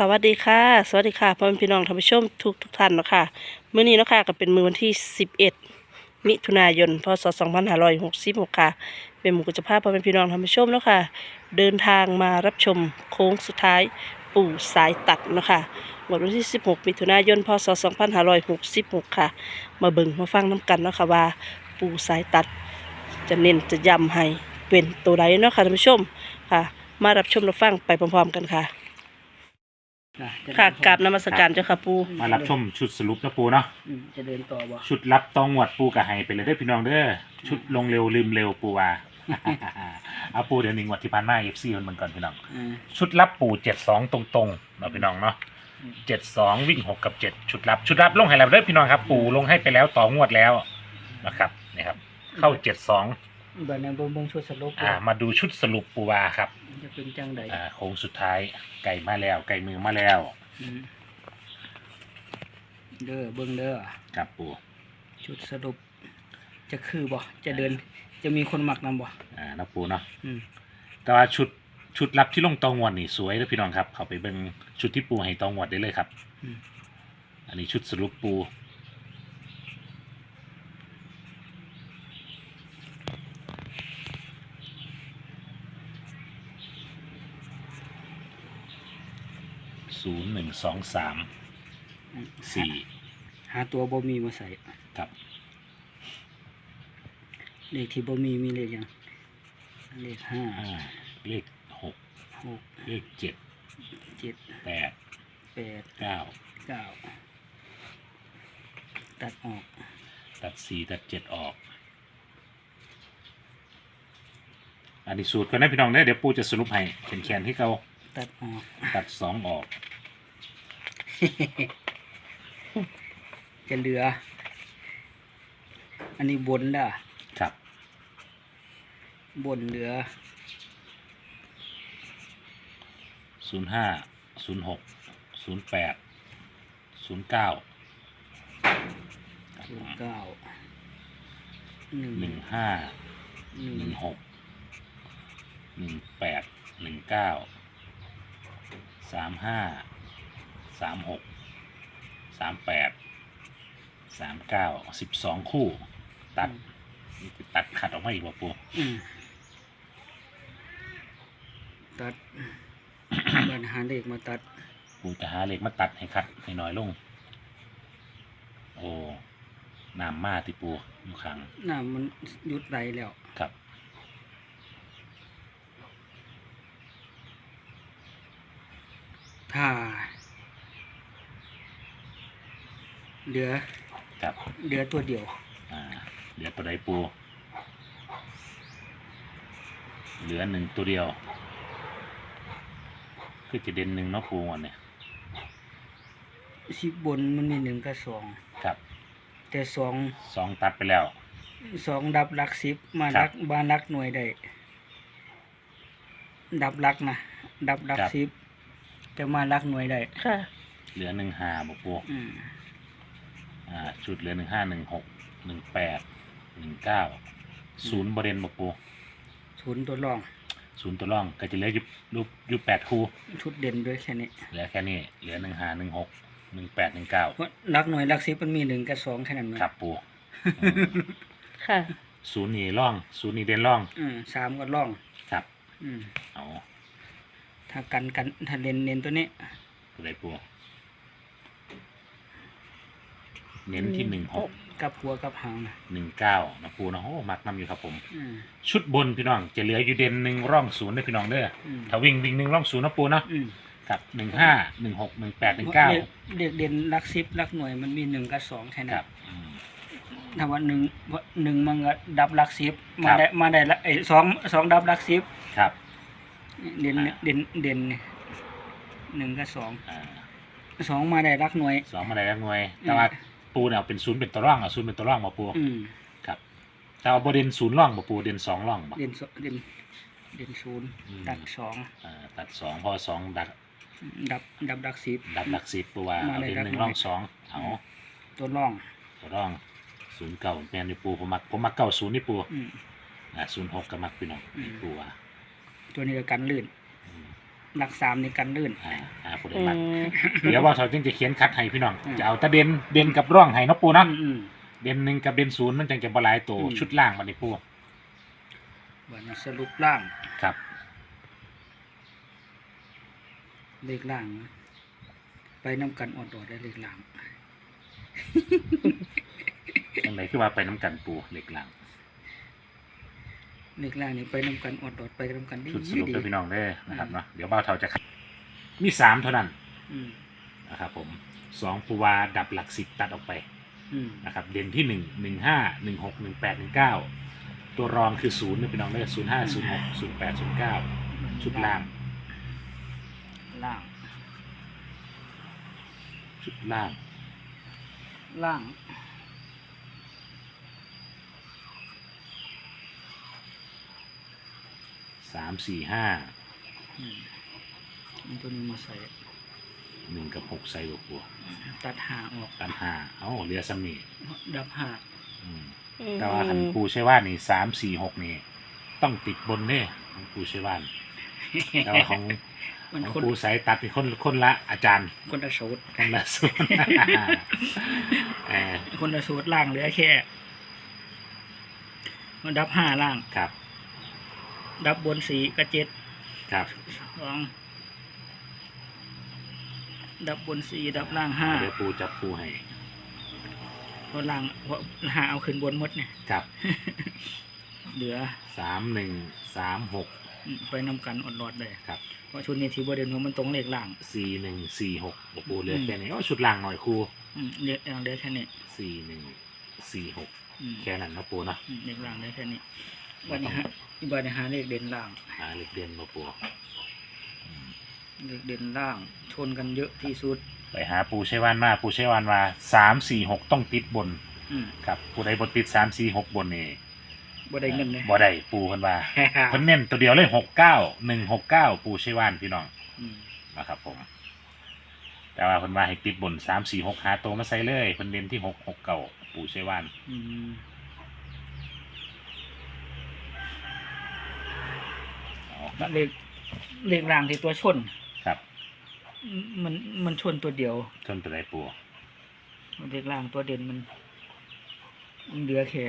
สวัสดีค่ะ สวัสดีค่ะพ่อแม่พี่น้องท่านผู้ชมทุกทุกท่านเนาะค่ะมื้อนี้เนาะค่ะก็เป็นมื้อวันที่ 11 มิถุนายนพศ2566ค่ะเป็นหมู่กุจภาพพ่อแม่พี่น้องท่านผู้ชมเนาะค่ะเดินทางมารับชมโค้งสุดท้ายปู่สายตัดเนาะค่ะวันที่ 16 มิถุนายนพศ2566 ค่ะ มาเบิ่งมาฟังน้ำกันเนาะค่ะว่าปู่สายตัด จะเน้นจะย้ำให้เป็นตัวใดเนาะค่ะท่านผู้ชมค่ะ มารับชมรับฟังไปพร้อมๆกันค่ะ ค่ะกราบนมัสการเจ้าค่ะปู มารับชมชุดสรุปนะปูเนาะอืมจะเดินต่อบ่ชุดรับตองหวดปูกับไฮไปเลยเด้อพี่น้องเด้อชุดลงเร็วลืมเร็วปูว่า เอาปูเดี๋ยวหนึ่งวัดที่ผ่านมาเอฟซีมันก่อนพี่น้อง อืม ชุดรับปูเจ็ดสองตรงๆเนาะพี่น้องเนาะอืม เจ็ดสองวิ่งหกกับเจ็ดชุดรับ ชุดรับลงให้แล้วเด้อพี่น้องครับ ปูลงให้ไปแล้วต่องวดแล้วนะครับนี่ครับ เข้าเจ็ดสองบัดนั้นเบิ่งเบิ่งชุดสรุปอ่า มาดูชุดสรุปปูวาครับ จะเป็นจังใดอ่าโค้งสุดท้ายไก่มาแล้ว ไก่มือมาแล้ว อืมเด้อเบิ่งเด้อครับปูชุดสรุป จะคือบ่จะเดิน จะมีคนมักนำบ่อ่านะปูเนาะอืมแต่ว่าชุดชุดรับที่ลงตองวดนี่สวยนะพี่น้องครับ เขาไปเบิ่งชุดที่ปูให้ตองวดได้เลยครับ อืมอันนี้ชุดสรุปปู ศูนย์หนึ่งสองสามอืมสี่หาตัวบ่มีมาใส่ครับเลขที่บ่มีมีเลขหยังเลขห้าห้าเลขหกหกเลขเจ็ดเจ็ดแปดแปดเก้าเก้าตัดออก ตัดสี่ตัดเจ็ดออก อันนี้สูตรก็ได้พี่น้องได้อเดี๋ยวปูจะสรุปให้แขนๆที่เขาตัดออก ตัดสองออก จะเหลือ อันนี้บนด่ะครับ บนเหลือศูนย์ห้าศูนย์หกศูนย์แปดศูนย์เก้าศูนย์เก้าหนึ่งหนึ่งห้าหนึ่งหนึ่งหกหนึ่งแปดหนึ่งเก้าสามห้า สามหกสามแปดสามเก้าสิบสองคู่ ตัดนี่คือตัดขัดออกมาอีกว่าปูอืมตัด บันหาเลขมาตัด ปูจะหาเหล็กมาตัดให้ขัดให้น้อยลง โอ้น้ำมาที่ปูอยู่ข้างน้ำมันหยุดไหลแล้ว ครับถ้า เหลือครับเหลือตัวเดียว อ่าเหลือตัวใดปู เหลือหนึ่งตัวเดียว คือจะเด่นหนึ่งเนาะปูวันเนี่ยสิบบนมันมีหนึ่งกับสองครับแต่สองสองตัดไปแล้ว สองดับหลักสิบมาครัลับกบาลักหน่วยได้ดับหลักนะดับหลักครับสิบแต่มาลักหน่วยได้ค่ะ เหลือหนึ่งห้าบปูอืม อ่าชุดเหลือหนึ่งห้าหนึ่งหกหนึ่งแปดหนึ่งเก้าศูนย์บรเดนบปูศูนย์ตัวรอง ศูนย์ตัวร่องก็จะเหลืออยู่รูปอยู่แปดคู่ชุดเด่นด้วยแค่นี้เหลือแค่นี้เหลือหนึ่งห้าหนึ่งหกหนึ่งแปดหนึ่งเก้าเพราะลักหน่วยลักสิบมันมีหนึ่งกับสองแค่นั้นไหมครับปูค่ะ ศูนย์นี่ร่อง ศูนย์นี่เด่นร่องอืมสามก็ร่อง ครับอืม เอาถ้ากันกันถ้าเล่นเน้นตัวนี้ ตัวใดปู เน้นที่หนึ่งหกกับหัวกับหางนะหนึ่งเก้านะปูนะโอ้มักนำอยู่ครับผม อืม ชุดบนพี่น้องจะเหลืออยู่เด่นหนึ่งร่องศูนย์เด้อพี่น้องเด้ออืม ถ้าวิ่งวิ่งหนึ่งร่องศูนย์นะปูเนาะอืมครับหนึ่งห้าหนึ่งหกหนึ่งแปดหนึ่งเก้าเด็กเด่นลักสิบลักหน่วยมันมีหนึ่งกับสองแค่คนั้รันบอืม ถ้าว่าหนึ่งหนึ่งมันก็ดับลักสิบครัมาบได้มาได้ละไอ้สองสองดับลักสิบครับเด่นอ่าเด่นเด่นหนึ่งกับสองอ่าสองมาได้ลักหน่วย สองมาได้แล้วหน่วยแต่ว่า ปูเนี่ยเอาเป็นศูนย์เป็นตัวร่องเอาศูนย์เป็นตัวร่องมาปูอืมครับแต่เอาบเด่นศูนย์ร่องมาปูเด่นสองร่องมาเด่นสเด่นเด่นศูนย์อืม ดักสองอ่าตัดสองพอสองดักดับดับดักสิบ ดับหลักสิบปูว่ามาเอาเลยเด่นดักหนึ่งหน่อยร่องสองเอาตัวร่องตัวร่องศูนย์เก่าแมนนี่ปูผมมักผมมักเก่าศูนย์นี่ปูอืม อ่าศูนย์หกก็มักพี่น้องอืม ปูว่าตัวนี้ก็กันลื่นอืม หลักสามในการลื่น อ่าอ่าผู้ใดอืมักมเดี๋ยวว่าเขาจึงจะเขียนคัดให้พี่น้อง อืม จะเอาแตะเด่นเด่นกับร่องให้เนาะปูเนาะอืมเด่นหนึ่งกับเด่นศูนย์มันจังจะบหลายตัวอืม ชุดล่างบัดนี้ปูวันนี้สรุปล่างครับ เลขล่างนะไปน้ำกันออดอดได้เลขล่าง จังไรคือว่าไปน้ำกันปูเหล็กล่าง เลขล่างนี่ไปน้ำกันออดอดไปน้ำกันดีชุดสรุปดีเด้อพี่น้องเด้อนะครับเนาะเดี๋ยวเบ้าเท่าจะคัดมีสามเท่านั้นอืมนะครับผมสองปูวาดับหลักสิบตัดออกไปอืมนะครับเด่นที่หนึ่งหนึ่งห้าหนึ่งหกหนึ่งแปดหนึ่งเก้าตัวรองคือศูนย์นะพี่น้องเด้อศูนย์ห้าศูนย์หกศูนย์แปดศูนย์เก้าชุดล่าง ล่างชุดล่าง ล่าง สามสี่ห้าอืมเอาตัวนี้มาใส่หนึ่งกับหกใส่บวกบวกตัดหางออกตันห้าเอ้าเรือสมีดับหางอืมแต่ว่าคันปูใช่ว่านี่สามสี่หกนี่ ต้องติดบนเน่ของปูใช่ว่าแต่ว่าของมันของคนปูสายตัดนี่คนคนละอาจารย์ คนละสูตรคนละส่วนเออคนละสูตรล่างเหลือแค่ มันดับห้าล่าง ครับ ดับบนสีกระเจ็ดครับสองดับบนสีดับล่างห้าเดี๋ยวปูจับปูให้เพราะล่างเพราะหาเอาขึ้นบนหมดเนี่ยครับเหลือสามหนึ่งสามหกอืมไปนำกันอดรอดเลยครับ เพราะชุดนี้ที่บเด่นว่ามันตรงเลขล่างสี่หนึ่งสี่หกปูเหลืออมแค่นี้โอ้ชุดล่างหน่อยครูอืมเลขล่างเหลือแค่นี้สี่หนึ่งสี่หกอืมแค่นั้นนะปูเนาะอืมเลขล่างเหลือแค่นี้ วันนี้ฮะอีกวันนี้หาเลขเด่นล่าง หาเล็กเด่นมาปูอืมเลขเด่นล่าง ชนกันเยอะที่สุด ไปหาปูใช้วานมาปูใช้วานมาสามสี่หกต้องติดบนอืมครับปูได้บนติดสามสี่หกบนนี่บ่ได้เงินเลยบ่ได้ปูเพิ่นว่าเพิ่นเน้นตัวเดียวเลยหกเก้าหนึ่งหกเก้าปูใช้วานพี่น้องอืมนะครับผม แต่ว่าเพิ่นว่าให้ติดบนสามสี่หกหาตัวมาใส่เลยเพิ่นเน้นที่หกหกเก้าปูใช้วาน อืม เอาครับเลขเลขล่างที่ตัวชน ครับมันมันชนตัวเดียว ชนตัวใดปูเลขล่างตัวเด่นมันมันเหลือแค่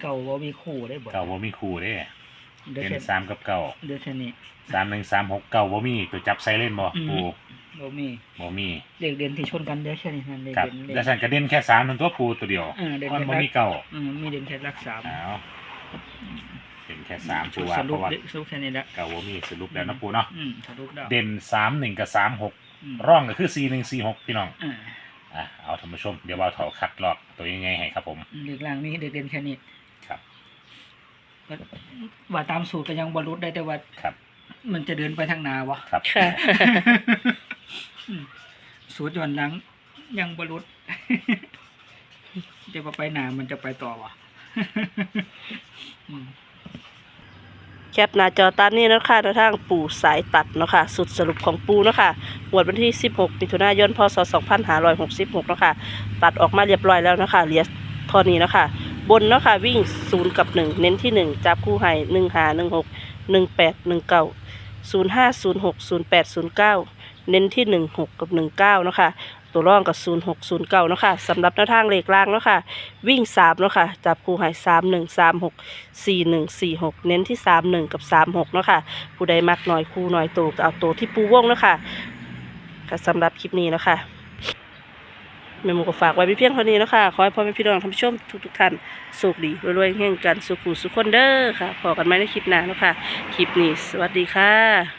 เก่าว่ามีคู่ได้บ่เก้าบ่มีคู่เด้เหลือเป็นแค่สามกับเก้าเหลือแค่นี้สามหนึ่งสามหกเก้าบ่มีตัวจับใส่เล่นบ่อื มปูบ่มีบ่มีเลขเด่นที่ชนกันเหลือแค่นี้นั่นเลขครับเด่นเลข แล้วฉันกระเด็นแค่สามนั่นตัวปูตัวเดียวเออเด่นมันแค่บ่รักมีเก้าอืมมีเด่นแค่รักสามอ้าวเป็นแค่สามชุปูดว่าสเพรุปราะว่าเด็กสรุปแค่นี้แหละเก้าบ่มีสรุปแล้วนะปูเนาะอืมสรุปแล้วเด่นสามหนึ่งกับสามหกอืมร่องก็คือสี่หนึ่งสี่หกพี่น้องอ่าอะเอาท่านผู้ชมเดี๋ยวเราถอคัดลอกตัวยังไงให้ครับผม เลขล่างมีเลขเด่นแค่นี้ครับว่าตามสูตรก็ยังบรรลุได้แต่ว่าครับ มันจะเดินไปทางหนาวะ ครับ ค่ะอืม สูตรย้อนหลัง ยังบรรลุจะว่าไปหนามันจะไปต่อวะอืมแคปหน้าจอตามนี้นะคะแนวทางปู่สายตัดเนาะค่ะสุดสรุปของปูเนาะค่ะงวดวันที่ 16มิถุนายนพศ2566เนาะค่ะตัดออกมาเรียบร้อยแล้วเนาะคะเหลือเท่อนี้เนาะค่ะบนเนาะค่ะวิ่ง 0 กับ 1 เน้นที่ 1 จับคู่ให้1 5 1 6 1 8 1 9 0 5 0 6 0 8 0 9 เน้นที่ 1 6 กับ 1 9เนาะค่ะตัวร่องกับ 0 6 0 9เนาะค่ะสำหรับแนวทางเลขล่างเนาะค่ะ วิ่ง 3 เนาะค่ะ จับคู่ให้3 1 3 6สี่หนึ่งสี่หกเน้นที่สามหนึ่งกับสามหกเนาะค่ะ ผู้ใดมักหน้อยคู่หน้อยโตก็เอาโตที่ปูว่งเนาะค่ะก็สำหรับคลิปนี้เนาะค่ะแม่หมูก็ฝากไว้เพียงเท่านี้นะคะขอให้พ่อแม่พี่น้องท่านผู้ชมทุกๆท่านสุขดีรวยๆเฮงกันสุขุสุขคนเด้อค่ะพอกันไหมในคลิปหน้านะคะคลิปนี้ สวัสดีค่ะ